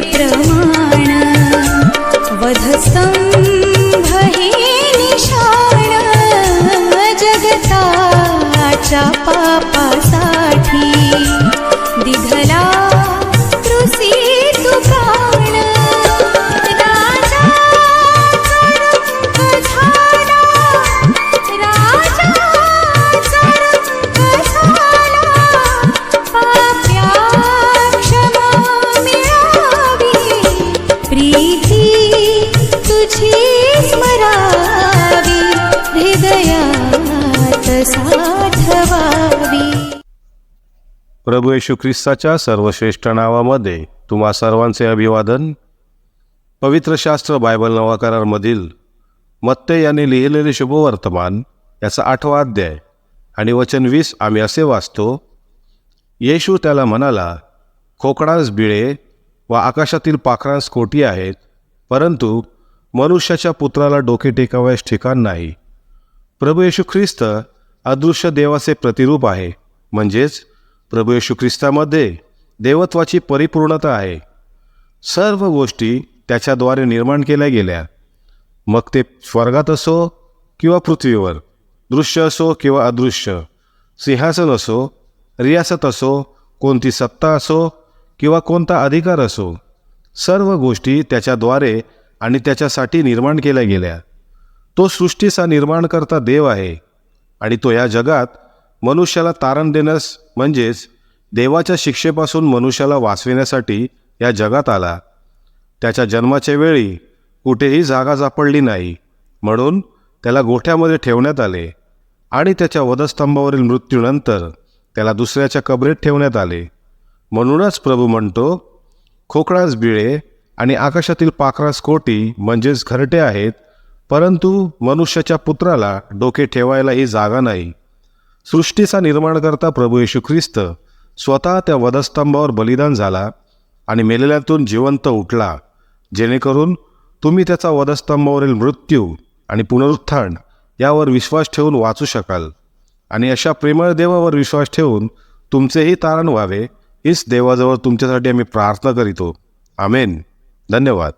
प्रमाण। वधस्तंभ हे निशाण। जगताच्या पापासाठी प्रीती तुझी स्मरावी हृदयात साठवावी. प्रभू येशू ख्रिस्ताच्या सर्वश्रेष्ठ नावामध्ये तुम्हा सर्वांचे अभिवादन. पवित्र शास्त्र बायबल नवाकारामधील मत्ते यांनी लिहिलेले शुभवर्तमान याचा आठवा अध्याय आणि वचन वीस आम्ही असे वाचतो येशू त्याला म्हणाला खोकडास बिळे व आकाशातील पाखरांस कोटी आहेत परंतु मनुष्याच्या पुत्राला डोके टेकावयास ठिकाण नाही. प्रभू येशू ख्रिस्त अदृश्य देवाचे प्रतिरूप आहे म्हणजेच प्रभू येशू ख्रिस्तामध्ये देवत्वाची परिपूर्णता आहे. सर्व गोष्टी त्याच्याद्वारे निर्माण केल्या गेल्या. मग ते स्वर्गात असो किंवा पृथ्वीवर दृश्य असो किंवा अदृश्य सिंहासन असो रियासत असो कोणती सत्ता असो किंवा कोणता अधिकार असो सर्व गोष्टी त्याच्याद्वारे आणि त्याच्यासाठी निर्माण केल्या गेल्या. तो सृष्टीचा निर्माणकर्ता देव आहे आणि तो या जगात मनुष्याला तारण देण्यास म्हणजेच देवाच्या शिक्षेपासून मनुष्याला वाचविण्यासाठी या जगात आला. त्याच्या जन्माच्या वेळी कुठेही जागा सापडली नाही म्हणून त्याला गोठ्यामध्ये ठेवण्यात आले आणि त्याच्या वधस्तंभावरील मृत्यूनंतर त्याला दुसऱ्याच्या कबरेत ठेवण्यात आले. म्हणूनच प्रभू म्हणतो खोकडास बिळे आणि आकाशातील पाखरास कोटी म्हणजेच घरटे आहेत परंतु मनुष्याच्या पुत्राला डोके ठेवायलाही जागा नाही. सृष्टीचा निर्माण करता प्रभू येशू ख्रिस्त स्वतः त्या वधस्तंभावर बलिदान झाला आणि मेलेल्यातून जिवंत उठला. जेणेकरून तुम्ही त्याचा वधस्तंभावरील मृत्यू आणि पुनरुत्थान यावर विश्वास ठेवून वाचू शकाल. आणि अशा प्रेमळ देवावर विश्वास ठेवून तुमचेही तारण व्हावे हीच देवाजवळ तुमच्यासाठी आम्ही प्रार्थना करीतो. आमेन. धन्यवाद.